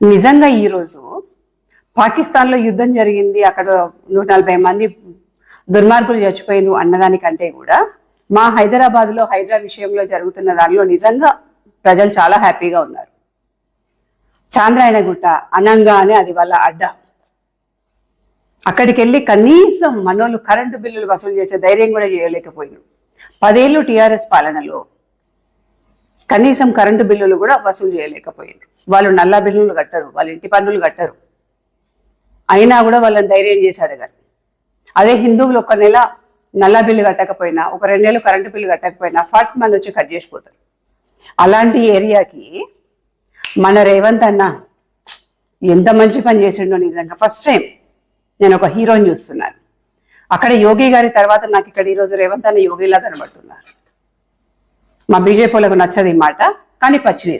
నిజంగా ఈరోజు పాకిస్తాన్లో యుద్ధం జరిగింది. అక్కడ నూట నలభై మంది దుర్మార్గులు చచ్చిపోయిన అన్నదానికంటే కూడా మా హైదరాబాద్లో హైదరా విషయంలో జరుగుతున్న దానిలో నిజంగా ప్రజలు చాలా హ్యాపీగా ఉన్నారు. చాంద్రాయణ గుట్ట అనంగానే అది వాళ్ళ అడ్డ. అక్కడికి వెళ్ళి కనీసం మనోళ్ళు కరెంటు బిల్లులు వసూలు చేసే ధైర్యం కూడా చేయలేకపోయారు పదేళ్ళు టీఆర్ఎస్ పాలనలో కనీసం కరెంటు బిల్లులు కూడా వసూలు చేయలేకపోయారు. వాళ్ళు నల్ల బిల్లులు కట్టరు వాళ్ళ ఇంటి పన్నులు కట్టరు. అయినా కూడా వాళ్ళని ధైర్యం చేసి అడగారు అదే హిందువులు ఒక నెల నల్ల బిల్లు కట్టకపోయినా ఒక రెండు నెలలు కరెంటు బిల్లు కట్టకపోయినా ఫట్ మన వచ్చి కట్ చేసిపోతారు. అలాంటి ఏరియాకి మన రేవంత్ అన్న ఎంత మంచి పని చేసిండో నిజంగా ఫస్ట్ టైం నేను ఒక హీరోని చూస్తున్నాను. అక్కడ యోగి గారి తర్వాత నాకు ఇక్కడ ఈరోజు రేవంత్ అన్న యోగిలా కనబడుతున్నారు. మా బీజేపీలకు నచ్చదు ఈ మాట కానీ పచ్చి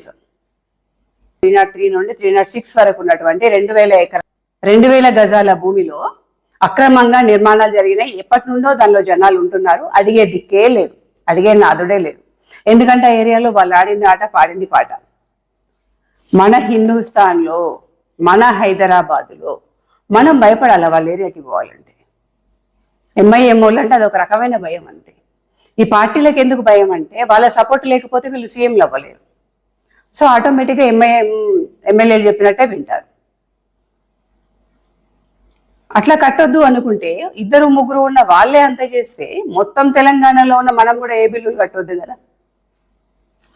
త్రీ నాట్ త్రీ నుండి త్రీ నాట్ సిక్స్ వరకు ఉన్నటువంటి రెండు వేల ఎకరా రెండు వేల గజాల భూమిలో అక్రమంగా నిర్మాణాలు జరిగినాయి. ఎప్పటి నుండో దానిలో జనాలు ఉంటున్నారు. అడిగే దిక్కే లేదు. అడిగే నాదుడే లేదు. ఎందుకంటే ఆ ఏరియాలో వాళ్ళు ఆడింది ఆట పాడింది పాట. మన హిందుస్థాన్లో మన హైదరాబాదులో మనం భయపడాలి వాళ్ళ ఏరియాకి పోవాలంటే? ఎంఐఎంఓలు అంటే అదొక రకమైన భయం అంతే. ఈ పార్టీలకు ఎందుకు భయం అంటే వాళ్ళ సపోర్ట్ లేకపోతే వీళ్ళు సీఎంలు అవ్వలేరు. సో ఆటోమేటిక్గా ఎంఐఎం ఎమ్మెల్యేలు చెప్పినట్టే వింటారు. అట్లా కట్టొద్దు అనుకుంటే ఇద్దరు ముగ్గురు ఉన్న వాళ్ళే అంత చేస్తే మొత్తం తెలంగాణలో ఉన్న మనం కూడా ఏ బిల్లులు కట్టొద్దు కదా.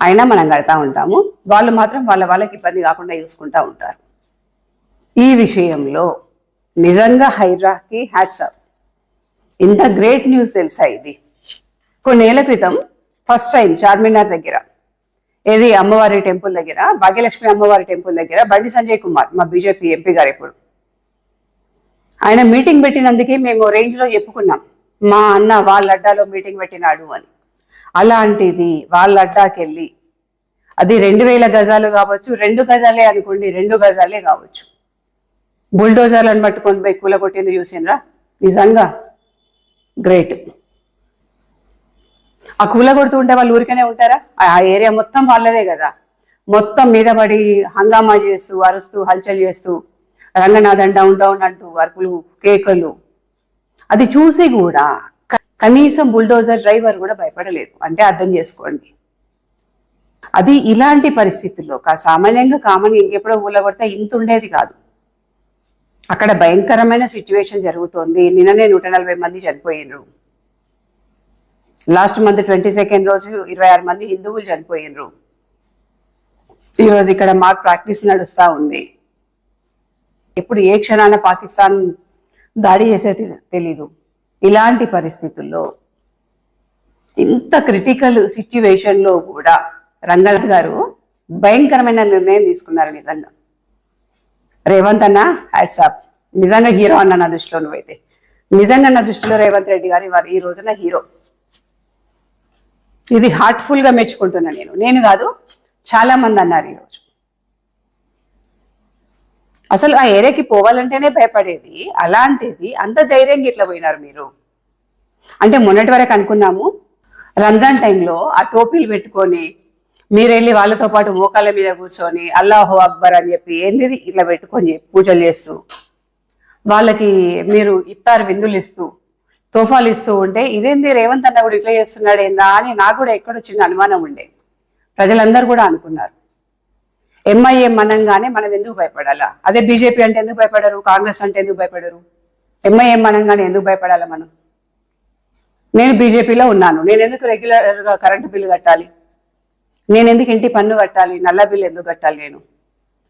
అయినా మనం కడతా ఉంటాము. వాళ్ళు మాత్రం వాళ్ళ వాళ్ళకి ఇబ్బంది కాకుండా చూసుకుంటా ఉంటారు. ఈ విషయంలో నిజంగా హైడ్రాకి హ్యాట్సాప్ ఇంత గ్రేట్ న్యూస్ తెలుసా ఇది? కొన్నేళ్ళ క్రితం ఫస్ట్ టైం చార్మినార్ దగ్గర ఏది అమ్మవారి టెంపుల్ దగ్గర భాగ్యలక్ష్మి అమ్మవారి టెంపుల్ దగ్గర బండి సంజయ్ కుమార్ మా బీజేపీ ఎంపీ గారు ఇప్పుడు. ఆయన మీటింగ్ పెట్టినందుకే మేము రేంజ్లో చెప్పుకున్నాం మా అన్న వాళ్ళ అడ్డాలో మీటింగ్ పెట్టినాడు అని. అలాంటిది వాళ్ళ అడ్డాకెళ్ళి అది రెండు వేల గజాలు కావచ్చు రెండు గజాలే అనుకోండి రెండు గజాలే కావచ్చు. బుల్డోజర్లను పట్టుకొని పోయి కూల కొట్టింది చూసిండ్రా నిజంగా? గ్రేట్. ఆ కూల కొడుతూ ఉంటే వాళ్ళు ఊరికనే ఉంటారా? ఆ ఏరియా మొత్తం వాళ్ళదే కదా. మొత్తం మీద పడి హంగామా చేస్తూ అరుస్తూ హల్చల్ చేస్తూ రంగనాథన్ డౌన్ డౌన్ అంటూ అరుపులు కేకలు. అది చూసి కూడా కనీసం బుల్డోజర్ డ్రైవర్ కూడా భయపడలేదు. అంటే అర్థం చేసుకోండి. అది ఇలాంటి పరిస్థితుల్లో కా సామాన్యంగా కామన్ ఇంకెప్పుడో ఊళ్ళగొడితే ఇంత ఉండేది కాదు. అక్కడ భయంకరమైన సిచ్యువేషన్ జరుగుతోంది. నిన్ననే నూట నలభై మంది చనిపోయినారు లాస్ట్ మంత్ ట్వంటీ సెకండ్ రోజు ఇరవై ఆరు మంది హిందువులు చనిపోయినరు. ఈరోజు ఇక్కడ మాకు ప్రాక్టీస్ నడుస్తూ ఉంది. ఎప్పుడు ఏ క్షణాన పాకిస్తాన్ దాడి చేసే తెలీదు. ఇలాంటి పరిస్థితుల్లో ఇంత క్రిటికల్ సిచ్యువేషన్లో కూడా రంగనాథ్ గారు భయంకరమైన నిర్ణయం తీసుకున్నారు నిజంగా. రేవంత్ అన్న హ్యాట్సాప్ నిజంగా హీరో అన్న నా దృష్టిలో నువ్వైతే. నిజంగా నా దృష్టిలో రేవంత్ రెడ్డి గారు ఇవాళ ఈ రోజున హీరో. ఇది హార్ట్ఫుల్గా మెచ్చుకుంటున్నా నేను. నేను కాదు చాలా మంది అన్నారు ఈరోజు అసలు ఆ ఏరియాకి పోవాలంటేనే భయపడేది అలాంటిది అంత ధైర్యంగా ఇట్లా పోయినారు మీరు. అంటే మొన్నటి వరకు అనుకున్నాము రంజాన్ టైంలో ఆ టోపీలు పెట్టుకొని మీరు వెళ్ళి వాళ్ళతో పాటు మోకాళ్ళ మీద కూర్చొని అల్లాహో అక్బర్ అని చెప్పి ఏంటిది ఇట్లా పెట్టుకొని పూజలు చేస్తూ వాళ్ళకి మీరు ఇఫ్తార్ విందులు ఇస్తూ తోఫాలు ఇస్తూ ఉంటే ఇదేంది రేవంత్ అన్న కూడా ఇట్లా చేస్తున్నాడు ఏందా? అని నాకు కూడా ఎక్కడొచ్చింది అనుమానం ఉండే. ప్రజలందరూ కూడా అనుకున్నారు. ఎంఐఎం అనంగానే మనం ఎందుకు భయపడాలా? అదే బీజేపీ అంటే ఎందుకు భయపడరు? కాంగ్రెస్ అంటే ఎందుకు భయపడరు? ఎంఐఎం అనంగానే ఎందుకు భయపడాలా మనం? నేను బీజేపీలో ఉన్నాను. నేను ఎందుకు రెగ్యులర్గా కరెంటు బిల్లు కట్టాలి? నేను ఎందుకు ఇంటి పన్ను కట్టాలి? నల్ల బిల్లు ఎందుకు కట్టాలి నేను?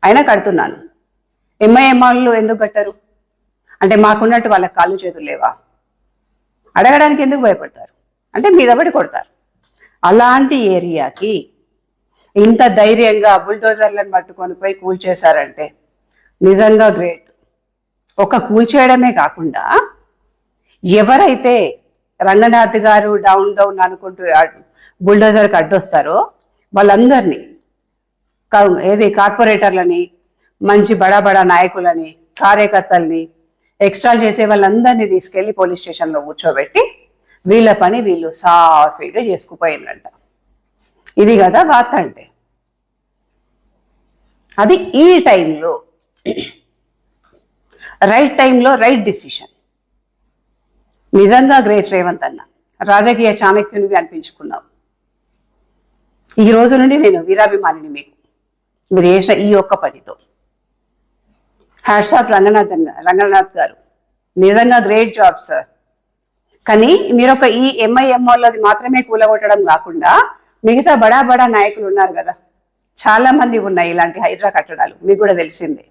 అయినా కడుతున్నాను. ఎంఐఎం వాళ్ళు ఎందుకు కట్టరు? అంటే మాకున్నట్టు వాళ్ళకి కాళ్ళు చేతులు లేవా? అడగడానికి ఎందుకు భయపడతారు? అంటే మీద పడి కొడతారు. అలాంటి ఏరియాకి ఇంత ధైర్యంగా బుల్డోజర్లను పట్టుకొని పోయి కూల్చేశారంటే నిజంగా గ్రేట్. ఒక కూల్చేయడమే కాకుండా ఎవరైతే రంగనాథ్ గారు డౌన్ డౌన్ అనుకుంటూ బుల్డోజర్కి అడ్డొస్తారో వాళ్ళందరినీ ఏది కార్పొరేటర్లని మంచి బడా బడా నాయకులని కార్యకర్తల్ని ఎక్స్ట్రాల్ చేసే వాళ్ళందరినీ తీసుకెళ్ళి పోలీస్ స్టేషన్లో కూర్చోబెట్టి వీళ్ళ పని వీళ్ళు సాఫీగా చేసుకుపోయిందంట ఇది కదా వార్త అంటే. అది ఈ టైంలో రైట్ టైంలో రైట్ డిసిషన్ నిజంగా గ్రేట్ రేవంత్ అన్న రాజకీయ చాణక్యునివి అనిపించుకున్నావు. ఈ రోజు నుండి నేను వీరాభిమానిని మీకు మీరు చేసిన ఈ ఒక్క పనితో. హ్యాట్సాప్ రంగనాథ్ రంగనాథ్ గారు. నిజంగా గ్రేట్ జాబ్ సార్ కానీ మీరు ఒక ఈ ఎంఐఎంఓలది మాత్రమే కూలగొట్టడం కాకుండా మిగతా బడా బడా నాయకులు ఉన్నారు కదా. చాలా మంది ఉన్నాయి ఇలాంటి హైడ్రా కట్టడాలు మీకు కూడా తెలిసిందే.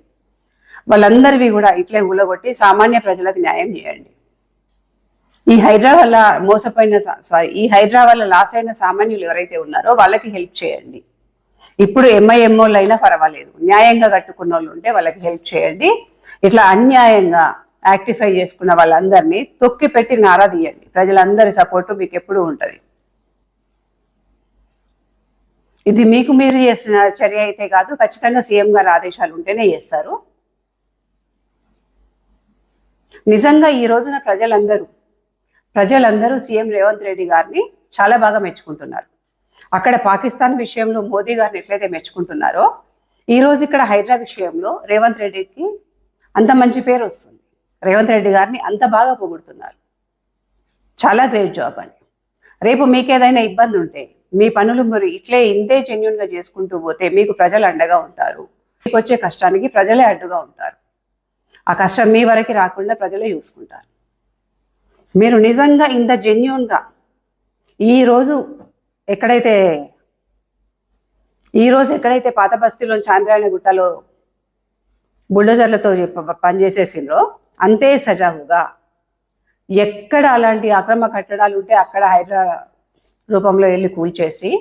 వాళ్ళందరివి కూడా ఇట్లే కూలగొట్టి సామాన్య ప్రజలకు న్యాయం చేయండి. ఈ హైడ్రా వల్ల మోసపోయిన సారీ ఈ హైడ్రా వల్ల లాస్ అయిన సామాన్యులు ఎవరైతే ఉన్నారో వాళ్ళకి హెల్ప్ చేయండి. ఇప్పుడు ఎంఐఎంఓలు అయినా పర్వాలేదు. న్యాయంగా కట్టుకున్న వాళ్ళు ఉంటే వాళ్ళకి హెల్ప్ చేయండి. ఇట్లా అన్యాయంగా యాక్టిఫై చేసుకున్న వాళ్ళందరినీ తొక్కి పెట్టి నారా తీయండి. ప్రజలందరి సపోర్టు మీకు ఎప్పుడూ ఉంటుంది. ఇది మీకు మీరు చేసిన చర్య అయితే కాదు ఖచ్చితంగా సీఎం గారు ఆదేశాలు ఉంటేనే చేస్తారు. నిజంగా ఈ రోజున ప్రజలందరూ ప్రజలందరూ సీఎం రేవంత్ రెడ్డి గారిని చాలా బాగా మెచ్చుకుంటున్నారు. అక్కడ పాకిస్తాన్ విషయంలో మోదీ గారిని ఎట్లయితే మెచ్చుకుంటున్నారో ఈ రోజు ఇక్కడ హైడ్రా విషయంలో రేవంత్ రెడ్డికి అంత మంచి పేరు వస్తుంది. రేవంత్ రెడ్డి గారిని అంత బాగా పొగుడుతున్నారు. చాలా గ్రేట్ జాబ్ అని. రేపు మీకేదైనా ఇబ్బంది ఉంటే మీ పనులు మీరు ఇట్లే ఇంతే జెన్యున్గా చేసుకుంటూ పోతే మీకు ప్రజలు అండగా ఉంటారు. మీకు వచ్చే కష్టానికి ప్రజలే అడ్డుగా ఉంటారు. ఆ కష్టం మీ వరకు రాకుండా ప్రజలే చూసుకుంటారు. మీరు నిజంగా ఇంత జెన్యున్గా ఈరోజు ఎక్కడైతే ఈరోజు ఎక్కడైతే పాత బస్తీలో చాంద్రాయణ గుట్టలో బుల్డోజర్లతో పనిచేసేసిండ్రో అంతే సజావుగా ఎక్కడ అలాంటి అక్రమ కట్టడాలు ఉంటే అక్కడ హైడ్రా రూపంలో వెళ్ళి కూల్చేసి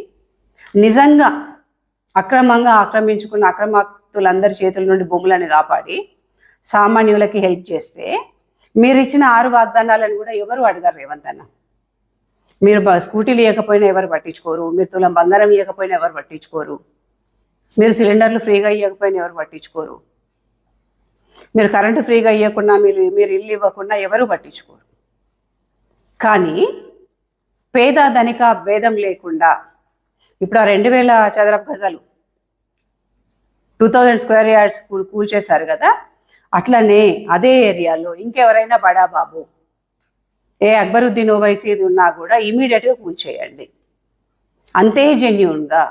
నిజంగా అక్రమంగా ఆక్రమించుకున్న అక్రమాక్తులందరి చేతుల నుండి భూములను కాపాడి సామాన్యులకి హెల్ప్ చేస్తే మీరు ఇచ్చిన ఆరు వాగ్దానాలను కూడా ఎవరు అడగారు రేవంత్ అన్న. మీరు బ- స్కూటీలు ఇవ్వకపోయినా ఎవరు పట్టించుకోరు. మీరు తులం బంగారం ఇవ్వకపోయినా ఎవరు పట్టించుకోరు. మీరు సిలిండర్లు ఫ్రీగా ఇవ్వకపోయినా ఎవరు పట్టించుకోరు. మీరు కరెంటు ఫ్రీగా ఇవ్వకుండా మీరు మీరు ఇల్లు ఇవ్వకుండా ఎవరు పట్టించుకోరు. కానీ పేద ధనిక భేదం లేకుండా ఇప్పుడు ఆ రెండు వేల చదరపు గజాలు టూ థౌజండ్ స్క్వేర్ యార్డ్స్ కూల్ కూల్చేశారు కదా? అట్లనే అదే ఏరియాలో ఇంకెవరైనా బడా బాబు ఏ అక్బరుద్దీన్ ఓవైసీది ఉన్నా కూడా ఇమీడియట్గా కూల్చేయండి అంతే జెన్యున్గా.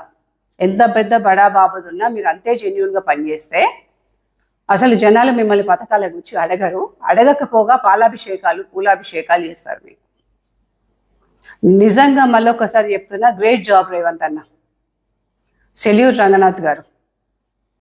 ఎంత పెద్ద బడా బాబుదున్నా మీరు అంతే జెన్యున్గా పనిచేస్తే అసలు జనాలు మిమ్మల్ని పథకాల గురించి అడగరు. అడగకపోగా పాలాభిషేకాలు పూలాభిషేకాలు చేస్తారు మీకు. నిజంగా మళ్ళీ ఒకసారి చెప్తున్నా గ్రేట్ జాబ్ రేవంత్ అన్న. సెల్యూర్ రంగనాథ్ గారు.